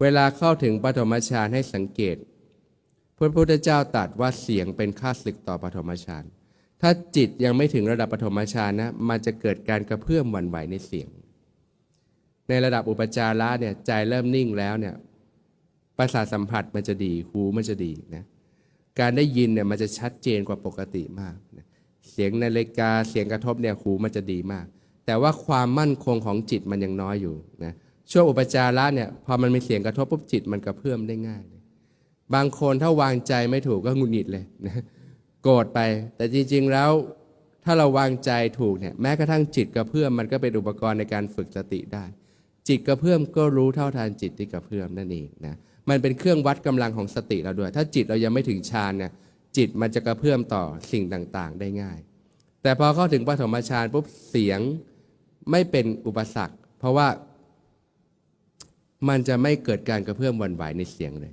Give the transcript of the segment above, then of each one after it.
เวลาเข้าถึงปฐมฌานให้สังเกต พระพุทธเจ้าตรัสว่าเสียงเป็นค่าศึกต่อปฐมฌานถ้าจิตยังไม่ถึงระดับปฐมฌานนะมันจะเกิดการกระเพื่อมหวั่นไหวในเสียง ในระดับอุปจาระเนี่ยใจเริ่มนิ่งแล้วเนี่ยประสาทสัมผัสมันจะดีหูมันจะดีนะการได้ยินเนี่ยมันจะชัดเจนกว่าปกติมากนะเสียงนาฬิกาเสียงกระทบเนี่ยหูมันจะดีมาก แต่ว่าความมั่นคงของจิตมันยังน้อยอยู่นะ ช่วงอุปจาระเนี่ยพอมันมีเสียงกระทบปุ๊บจิตมันกระเพื่อมได้ง่ายเลยบางคนถ้าวางใจไม่ถูกก็หงุดหงิดเลยนะโกรธไป แต่จริง ๆ แล้วถ้าเราวางใจถูกเนี่ยแม้กระทั่งจิตกระเพื่อมมันก็เป็นอุปกรณ์ในการฝึกสติได้ จิตกระเพื่อมก็รู้เท่าทานจิตที่กระเพื่อมนั่นเองนะมันเป็นเครื่องวัดกำลังของสติเราด้วย ถ้าจิตเรายังไม่ถึงฌานเนี่ยจิตมันจะกระเพื่อมต่อสิ่งต่างๆ ได้ง่าย แต่พอเข้าถึงปฐมฌานปุ๊บเสียงไม่เป็นอุปสรรค เพราะว่า มันจะไม่เกิดการกระเพื่อมวันไหวในเสียงเลย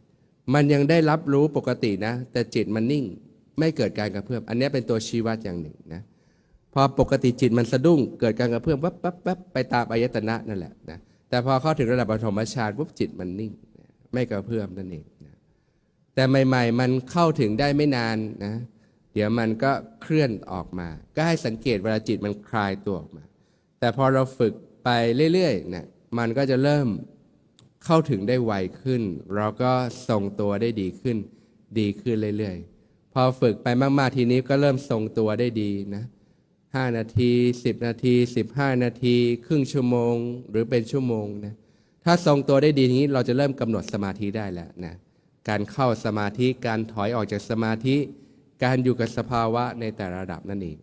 มันยังได้รับรู้ปกตินะ แต่จิตมันนิ่งไม่เกิดการกระเพื่อม อันนี้เป็นตัวชี้วัดอย่างหนึ่งนะพอปกติจิตมันสะดุ้งเกิดการกระเพื่อมปั๊บปั๊บปั๊บไปตามอายตนะนั่นแหละนะแต่พอเข้าถึงระดับปฐมฌานปุ๊บจิตมันนิ่ง ไม่กระเพื่อมนั่นเองนะแต่ใหม่ ๆ มันเข้าถึงได้ไม่นานนะเดี๋ยวมันก็เคลื่อนออกมา ก็ให้สังเกตเวลาจิตมันคลายตัวออกมา แต่พอเราฝึกไปเรื่อยๆเนี่ยมันก็จะเริ่ม เข้าถึงได้ไวขึ้น เราก็ทรงตัวได้ดีขึ้น ดีขึ้นเรื่อยๆ พอฝึกไปมากๆทีนี้ก็เริ่มทรงตัวได้ดีนะห้านาทีสิบนาทีสิบห้านาที ครึ่งชั่วโมง หรือเป็นชั่วโมงนะถ้าทรงตัวได้ดีนี้เราจะเริ่มกำหนดสมาธิได้แล้วนะการเข้าสมาธิการถอยออกจากสมาธิ การอยู่กับสภาวะในแต่ระดับนั่นเอง